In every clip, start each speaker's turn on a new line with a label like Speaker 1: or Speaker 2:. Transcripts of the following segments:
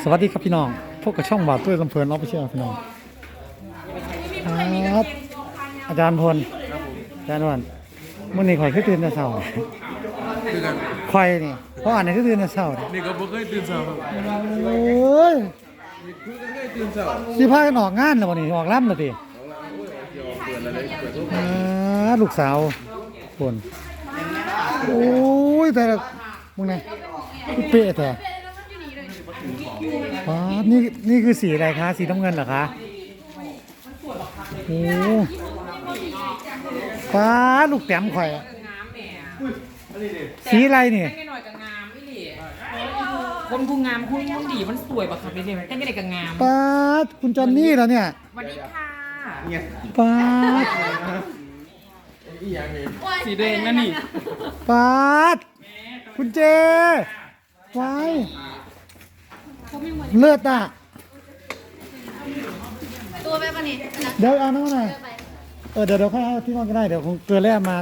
Speaker 1: สวัสดีครับพี่น้องพวกกับช่องบาทด้วยลำเพลินเราไปเชื่อพี่น้องครับอาจารย์พลอาจารย์พลมื่อนี้ข่อยขึ้นตื่นแต่เช้า
Speaker 2: คือกัน
Speaker 1: ข่อยนี่เพราะอ่านในขึ้นตื่นแต่เช้านี่
Speaker 2: นี่ก็บ่เคยตื่นเช้าครับ
Speaker 1: โอ้ย
Speaker 2: คือก็เคยตื่นเช้า
Speaker 1: สิพากันออกงานแล้วบ่นี่ออกล่ำแล้วติ
Speaker 2: ยอมเปิดอะไรเปิดทุก
Speaker 1: อ่าลูกสาวคนโอ้ยแต่ละมึงไงเป๊ะแต่ อ๋อนี่นี่คือสีอะไรคะ สีน้ำเงินเหรอคะโอ้ป้าลูกแต้มข่อยอะ
Speaker 3: งามแหม
Speaker 1: สีอะไรนี่
Speaker 3: แต่งหน่อยกับงามไม่หลีคนผู้งามคุณมันดีมันสวยปะครับเด็กๆแต่งกันกับงาม
Speaker 1: ป้าดคุณจอนนี่แล้วเนี่ย
Speaker 3: สวัสดีค่ะ
Speaker 1: ป้าด
Speaker 3: สีแดงนั่นนี่
Speaker 1: ป้าดคุณเจไว้ เลือดอะ
Speaker 4: ตัวไปปะนี่
Speaker 1: เดี๋ยวเอาน้ำหน่อยเออเดี๋ยวเดี๋ยวค่อยเอาที่นอนก็ได้เดี๋ยวคงเกลือแร่มา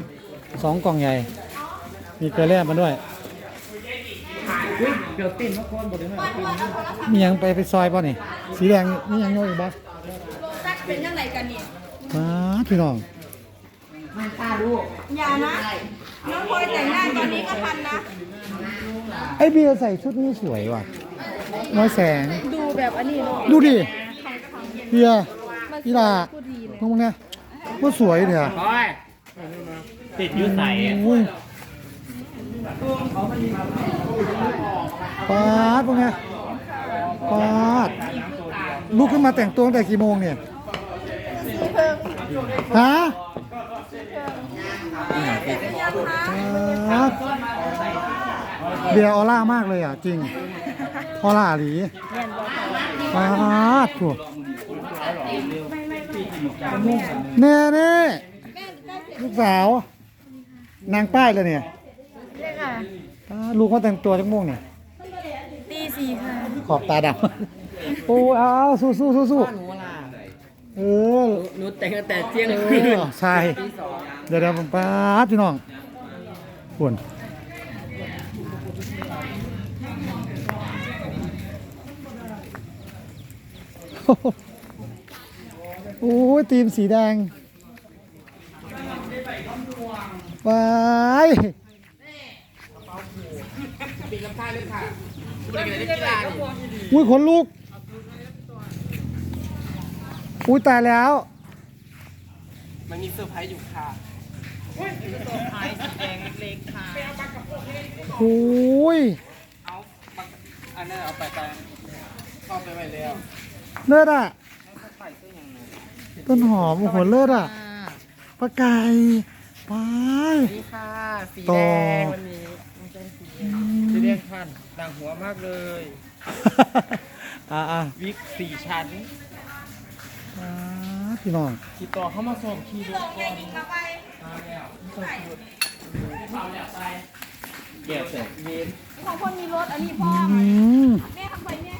Speaker 1: สองกล่องใหญ่ มีเกลือแร่มาด้วย
Speaker 3: เดี๋ยวเต้นมาก่อนบ่ได้ไหม
Speaker 1: มีหยังไปไปซอยป่ะนี่สีแดงมีหยังโยกอีกบ้าง
Speaker 4: จักเป็นยังไงกันนี่
Speaker 1: มาพี่น้อง
Speaker 4: อย่านะน้องพลอยแต่งหน้าตอนนี้ก็ทันนะ
Speaker 1: ไอ้เบียร์ใส่ชุดนี้สวยว่ะ น้อยแสง
Speaker 4: ดูแบบอันนี้เนาะ
Speaker 1: ดูดิเบียร์พี่ลาพวกมึงเนี่ยว่าสวยเนี่ย
Speaker 3: บอยติดยืดใส่
Speaker 1: โอ้ยปาดพวกเนี่ยปาดลุกขึ้นมาแต่งตัวตั้งแต่กี่โมงเนี่ยฮะปาดเบียร์ออร่ามากเลยอะ จริง ออร่าหลีปาดถูกแน่แน่ลูกสาว นางป้ายเลยเนี่ย
Speaker 4: ใช่ค่ะ
Speaker 1: ปาดลูกเขาแต่งตัวจังโมงเนี่ย
Speaker 4: ตีสี่ค่ะ
Speaker 1: ขอบตาดำโอ้ยเอาสู้สู้สู้สู้
Speaker 3: หนูล่ะ
Speaker 1: เออ
Speaker 3: หนูแต่งแต่เที่ยง
Speaker 1: เอ
Speaker 3: คืน
Speaker 1: อใช่ เดี๋ยวเดี๋ยวผมป้าดพี่น้องปวน โอ้ยทีมสีแดงไป
Speaker 3: ปีลำพายเลยค่ะคุณเด็กเล่นกีฬาดิ
Speaker 1: อุ้ยขนลุก อุ้ยตายแล้ว
Speaker 3: มันมีเซอร์ไพรส์อยู่ค่ะเซอร์ไพรส์สีแดงเล็กๆค่ะ
Speaker 1: โอ้ย
Speaker 3: เอาอันนั้นเอาไปไปเข้าไปไปแล้ว
Speaker 1: เลิศอะ
Speaker 3: ใส่เสื้อยังไง
Speaker 1: ต้นหอมโอ้โหเลิศอะปลาไก่ไป
Speaker 3: นี่ค่ะ สี
Speaker 1: ต่
Speaker 3: แด
Speaker 1: อ
Speaker 3: งวันนี้มันเป็นสีแดงสีแดงพันต่างหัวมากเลย
Speaker 1: อ่าอ่า
Speaker 3: วิกสี่ชั้น
Speaker 1: อ่าพี่น้อง
Speaker 3: ติดต่อเข้ามาส่งคีย์ดูก่อนเก็บเสร็จเวน
Speaker 4: ของคนมีรถอันนี้พ่อ
Speaker 1: อืม
Speaker 4: แม่ทำไปแม่โอ้ย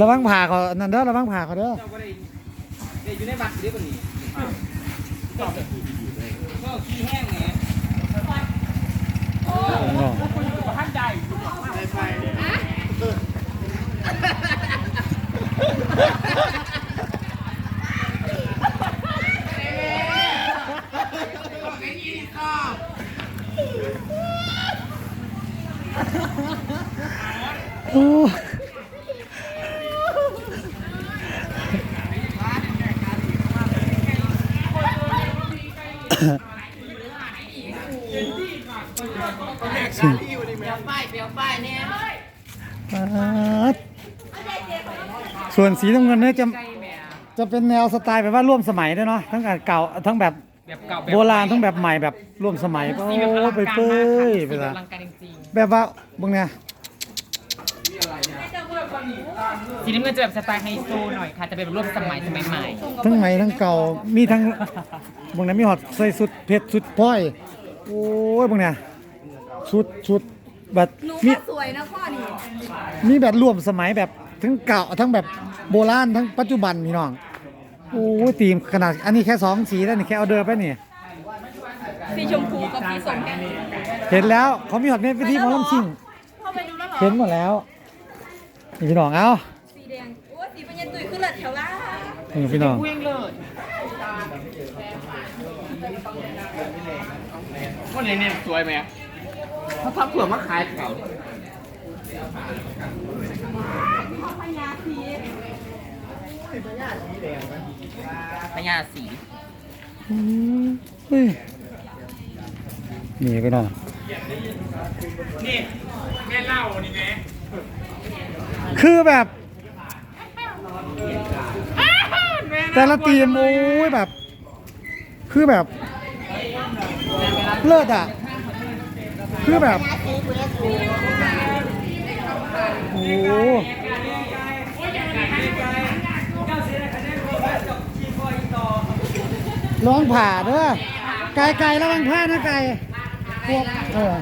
Speaker 1: ระวังผ่าเขานั่นเด้อระวังผ่าเขาเด้อ
Speaker 3: เจ้าก็ได้ได้อยู่ในบัตรเดียวกันนี่ก็ขี้แห้งไง
Speaker 1: พี่น้อง
Speaker 3: ท่านใดไปไป
Speaker 1: โอ้ สิ่ง
Speaker 3: เปียวป้ายเปียวป้ายเนี่ย
Speaker 1: ปั๊ดส่วนสีน้ำเงินเนี่ยจะ
Speaker 3: ใกล้แม่
Speaker 1: จะเป็นแนวสไตล์แบบว่าร่วมสมัยด้วยเนาะทั้งแบบเก่าทั้งแบบ
Speaker 3: แบบเก่า
Speaker 1: โบราณทั้งแบบใหม่แบบร่วมสมัยโอ้
Speaker 3: สีแบบอลัง
Speaker 1: ไป
Speaker 3: การ
Speaker 1: เป้
Speaker 3: มากค่ะ
Speaker 1: ย
Speaker 3: สี
Speaker 1: ไป
Speaker 3: แบบ
Speaker 1: ละ
Speaker 3: อลังการจริง
Speaker 1: แบบว่าบึงเนี่ย
Speaker 3: ๆ สีน้ำเงินจะแบบสไตล์ไฮโซหน่อยค่ะจะเป็นแบบร่วมสมัยสมัยใหม่
Speaker 1: ทั้งใหม่ทั้งเก่ามีทั้งบึงเนี่ยมีหอดใส่สุดเพชรสุดพ้อย โอ้ยบึงเนี่ยชุดชุดแบบ
Speaker 4: หนู
Speaker 1: มี
Speaker 4: ก็สวยนะพ่อนี่
Speaker 1: มีแบบร่วมสมัยแบบทั้งเก่าทั้งแบบโบราณทั้งปัจจุบันพี่น้องโอ้ยตีมขนาดอันนี้แค่สองสีแล้วนี่แค่เอาเดินไปนี่
Speaker 4: สีชมพูกับสีส้มแค่
Speaker 1: เห็นแล้วเขามีหอดเม็ดวิธีหมอลำซิ่ง
Speaker 4: เข้าไปดูแล้วเหรอ
Speaker 1: เห็นหมดแล้ว นี่พี่น้องเอ้า
Speaker 4: สีแดงโอ้สีปัญญาตุยขึ้นเลยแถวล่าง
Speaker 1: นี่พี่น้อง
Speaker 3: เว้งเลยว่าเนี่ยเนี่ยสวยไหมเขาทำเผื่อมาขายเขา
Speaker 4: พญาสี
Speaker 3: พญาสี
Speaker 1: อืมเฮ้ยนี่พี่น้อง
Speaker 3: นี่แม่เล่านี่แม่
Speaker 1: คือแบบ แต่ละทีมโอ้ยแบบ คือแบบ เลิศอะ คือแบบ โอ้โหร้องผ่าเด้อไกลไกลระวังพลาดนะไกลพวกเออ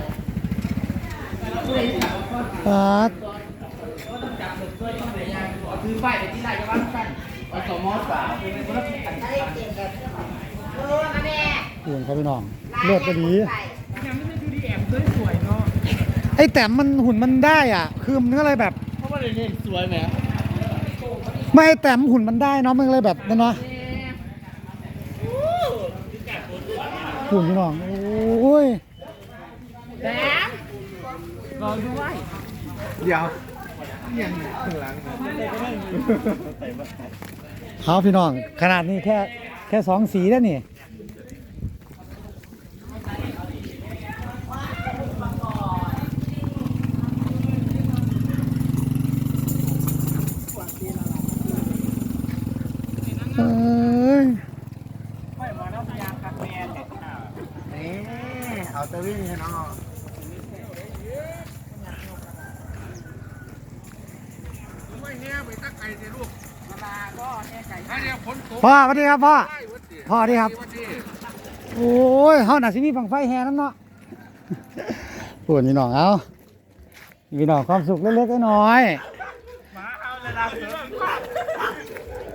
Speaker 1: ปาด
Speaker 3: คือไฟที่ไหนก็ว่ากันอสมอสาม
Speaker 1: ห่วงเขาพี่น้องเลือดก็ดีไอ้แต้มมันหุ่นมันได้อะ คือมันก็เลยแบบ
Speaker 3: เพราะว่าเนี่ยสวยไหม
Speaker 1: ไม่ไอ้แต้มหุ่นมันได้เนาะมันก็เลยแบบนั่นเนาะหุ่นพี่น้องโอ้ย
Speaker 3: รอด้วย
Speaker 2: เดี๋ยว ยังข้างหลัง
Speaker 1: เขาพี่น้อง ขนาดนี้แค่แค่สองสีแล้วนี่เอ้ย
Speaker 3: ไม่มาเอาตะวิ่งให้น้อง
Speaker 2: ไม่ แน่ไปตั้งไก่สิลูกมาก็แน่ไก่ถ้าเนี่ยฝนตก
Speaker 1: พ่อสวัสดีครับพ่อ
Speaker 2: ใช่วัดดี
Speaker 1: พ่อสวัสดีครับ
Speaker 2: วัดดี
Speaker 1: โอ้ยเฮาน่ะสิมีบังไฟแห่นั่นเนาะปวดพี่น้องเอาพี่น้องความสุขเล็กๆน้อย
Speaker 3: มาเอาเลยล่ะ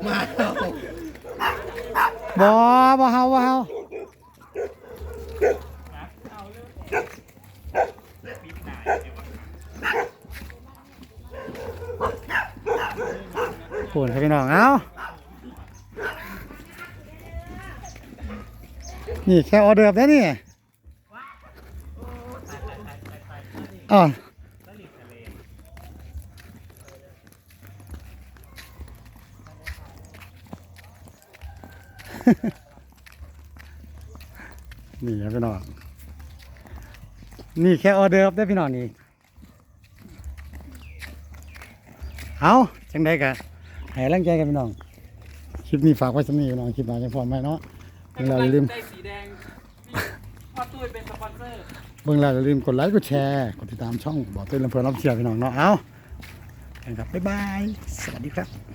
Speaker 2: มาเอา
Speaker 1: ๆบ่บ่เฮาบ่เฮา ปวดครับพี่น้อง เอานี่แค่ออเดิร์ฟได้นี่อ๋อนี่ครับพี่น้อง นี่แค่ออเดิร์ฟได้พี่น้องนี่ เอาจังได้กะ ให้แรงใจกันพี่น้อง คลิปนี้ฝากไว้สำนีพี่น้อง คลิปหน้าจะพร้อมไหมเนาะเบิ่งแล้วอย่าลืม
Speaker 3: ใจสีแดงพ่อตุ้ยเป็นสปอนเซอร์
Speaker 1: เบิ่งแล้วอย่าลืมกดไลค์กดแชร์กดติดตามช่องบอกเต้นลำเพลินรับเชียร์พี่น้องเนาะเอาครับ บ๊ายบาย สวัสดีครับ